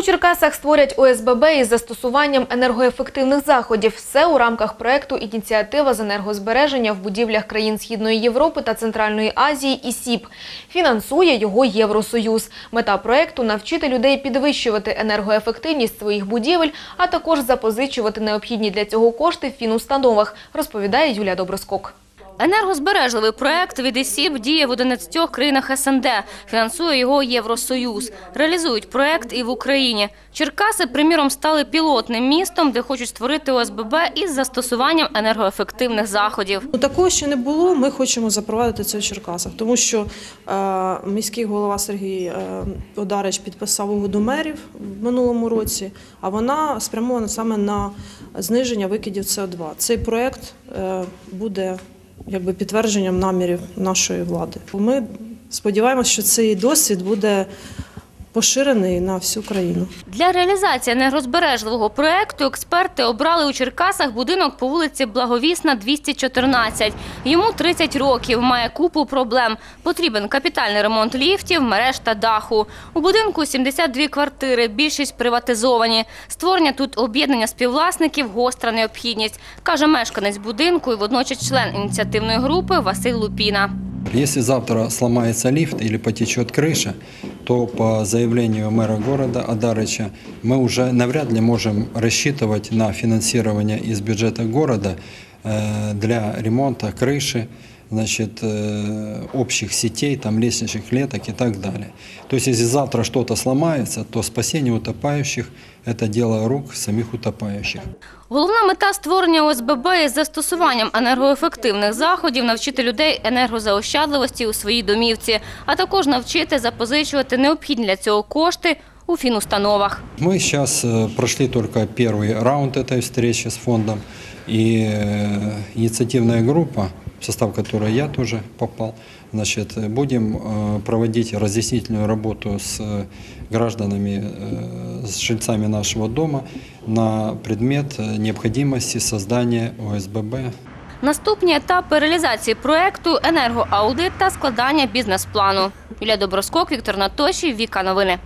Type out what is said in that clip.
У Черкасах створять ОСББ із застосуванням енергоефективних заходів. Все у рамках проекту «Ініціатива з енергозбереження в будівлях країн Східної Європи та Центральної Азії ІСІП». Фінансує його Євросоюз. Мета проекту – навчити людей підвищувати енергоефективність своїх будівель, а також запозичувати необхідні для цього кошти в фінустановах, розповідає Юлія Доброскок. Енергозбережливий проект від ІСІБ діє в 11 країнах СНД. Фінансує його Євросоюз. Реалізують проект і в Україні. Черкаси, приміром, стали пілотним містом, де хочуть створити ОСББ із застосуванням енергоефективних заходів. Ну, такого ще не було. Ми хочемо запровадити це в Черкасах, тому що е, міський голова Сергій е, Одарич підписав угоду мерів в минулому році, а вона спрямована саме на зниження викидів СО2. Цей проект е, буде якби підтвердженням намірів нашої влади. Ми сподіваємося, що цей досвід буде поширений на всю країну. Для реалізації енергозбережливого проекту експерти обрали у Черкасах будинок по вулиці Благовісна, 214. Йому 30 років, має купу проблем. Потрібен капітальний ремонт ліфтів, мереж та даху. У будинку 72 квартири, більшість приватизовані. Створення тут об'єднання співвласників – гостра необхідність, каже мешканець будинку і водночас член ініціативної групи Василь Лупіна. Если завтра сломается лифт или потечет крыша, то по заявлению мэра города Адарыча мы уже навряд ли можем рассчитывать на финансирование из бюджета города э, для ремонта крыши, значит, э, общих сетей, там, лестничных клеток и так далее. То есть, если завтра что-то сломается, то спасение утопающих – это дело рук самих утопающих. Головна мета створення ОСББ із застосуванням енергоефективних заходів навчити людей енергозаощадливості у своїй домівці, а також навчити запозичувати необхідні для цього кошти у фінустановах. Мы сейчас э, прошли только первый раунд этой встречи с фондом, и э, инициативная группа, в состав которой я тоже попал, значит, э, будем э, проводить разъяснительную работу с э, гражданами, э, с жильцами нашего дома на предмет э, необходимости создания ОСББ Наступні етапи реалізації проекту енергоаудит та складання бізнес-плану. Юлія Доброскок, Віктор Натоші, Віка Новини.